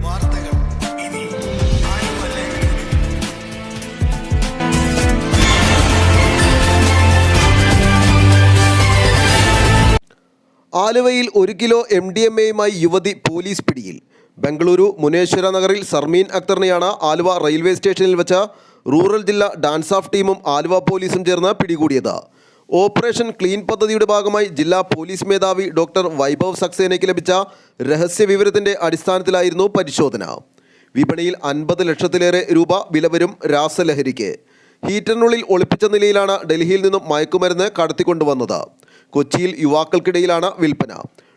വാർത്തകൾ ഇനി ആലുവ ലൈവ്. ആലുവയിൽ ഒരു കിലോ എം ഡി എം എയുമായി യുവതി പോലീസ് പിടിയിൽ ബംഗളൂരു മുനേശ്വര നഗറിൽ സർമീൻ അക്തറിനെയാണ് ആലുവ റെയിൽവേ സ്റ്റേഷനിൽ വെച്ച റൂറൽ ജില്ലാ ഡാൻസ് ഓഫ് ടീമും ആലുവ പോലീസും ചേർന്ന് പിടികൂടിയത് ഓപ്പറേഷൻ ക്ലീൻ പദ്ധതിയുടെ ഭാഗമായി ജില്ലാ പോലീസ് മേധാവി ഡോക്ടർ വൈഭവ് സക്സേനയ്ക്ക് ലഭിച്ച രഹസ്യ വിവരത്തിന്റെ അടിസ്ഥാനത്തിലായിരുന്നു പരിശോധന. വിപണിയിൽ അൻപത് ലക്ഷത്തിലേറെ രൂപ വില വരും രാസലഹരിക്ക്. ഹീറ്ററിനുള്ളിൽ ഒളിപ്പിച്ച നിലയിലാണ് ഡൽഹിയിൽ നിന്നും മയക്കുമരുന്ന് കടത്തിക്കൊണ്ടുവന്നത്. കൊച്ചിയിൽ യുവാക്കൾക്കിടയിലാണ് വിൽപ്പന.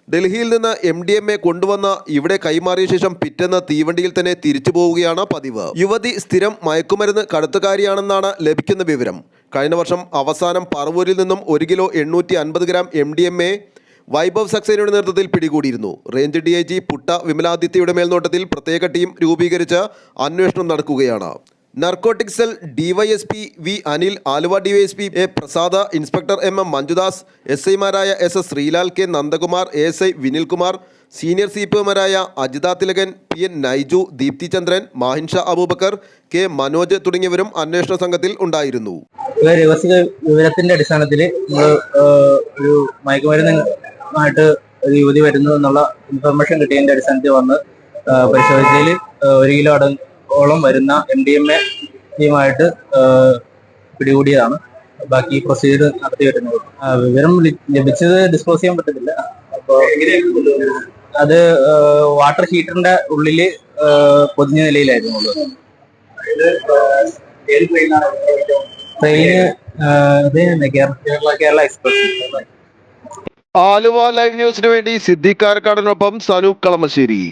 ഡൽഹിയിൽ നിന്ന് എം ഡി എം എ കൊണ്ടുവന്ന ഇവിടെ കൈമാറിയ ശേഷം പിറ്റെന്ന തീവണ്ടിയിൽ തന്നെ തിരിച്ചു പോവുകയാണ് പതിവ്. യുവതി സ്ഥിരം മയക്കുമരുന്ന് കടത്തുകാരിയാണെന്നാണ് ലഭിക്കുന്ന വിവരം. കഴിഞ്ഞ വർഷം അവസാനം പറവൂരിൽ നിന്നും ഒരു കിലോ എണ്ണൂറ്റി അൻപത് gram M D M A Vaibhav സക്സേനയുടെ നേതൃത്വത്തിൽ പിടികൂടിയിരുന്നു. Range D I G Putta വിമലാദിത്യയുടെ മേൽനോട്ടത്തിൽ പ്രത്യേക ടീം രൂപീകരിച്ച് അന്വേഷണം നടക്കുകയാണ്. Narcotic cell DYSP V Anil Aluva DYSP A Prasad inspector M M Manjudas S ഐമാരായ S S Sreelal K Nandakumar S I Vinilkumar senior C P ഒമാരായ Ajitha Thilakan P N Naiju Deepthi Chandran Mahinsha Aboobacker K Manoj തുടങ്ങിയവരും അന്വേഷണ സംഘത്തിൽ ഉണ്ടായിരുന്നു. വിവരത്തിന്റെ അടിസ്ഥാനത്തിൽ ഒരു മയക്കുമരുന്നുമായിട്ട് ഒരു യുവതി വരുന്നു എന്നുള്ള ഇൻഫർമേഷൻ കിട്ടിയതിന്റെ അടിസ്ഥാനത്തിൽ വന്ന് പരിശോധിച്ചതിൽ ഒരു കിലോ അടങ്ങോളം വരുന്ന എം ഡി എം എ ടീമായിട്ട് പിടികൂടിയതാണ്. ബാക്കി പ്രൊസീജിയർ നടത്തി വരുന്നത് വിവരം ലഭിച്ചത് ഡിസ്ക്ലോസ് ചെയ്യാൻ പറ്റത്തില്ല. അപ്പോൾ അത് വാട്ടർ ഹീറ്ററിന്റെ ഉള്ളിൽ പൊതിഞ്ഞ നിലയിലായിരുന്നു train Kerala Kerala express. Aluva live ന്യൂസിന് വേണ്ടി സിദ്ദിഖ് കാരക്കാടിനൊപ്പം സനൂപ് കളമശ്ശേരി.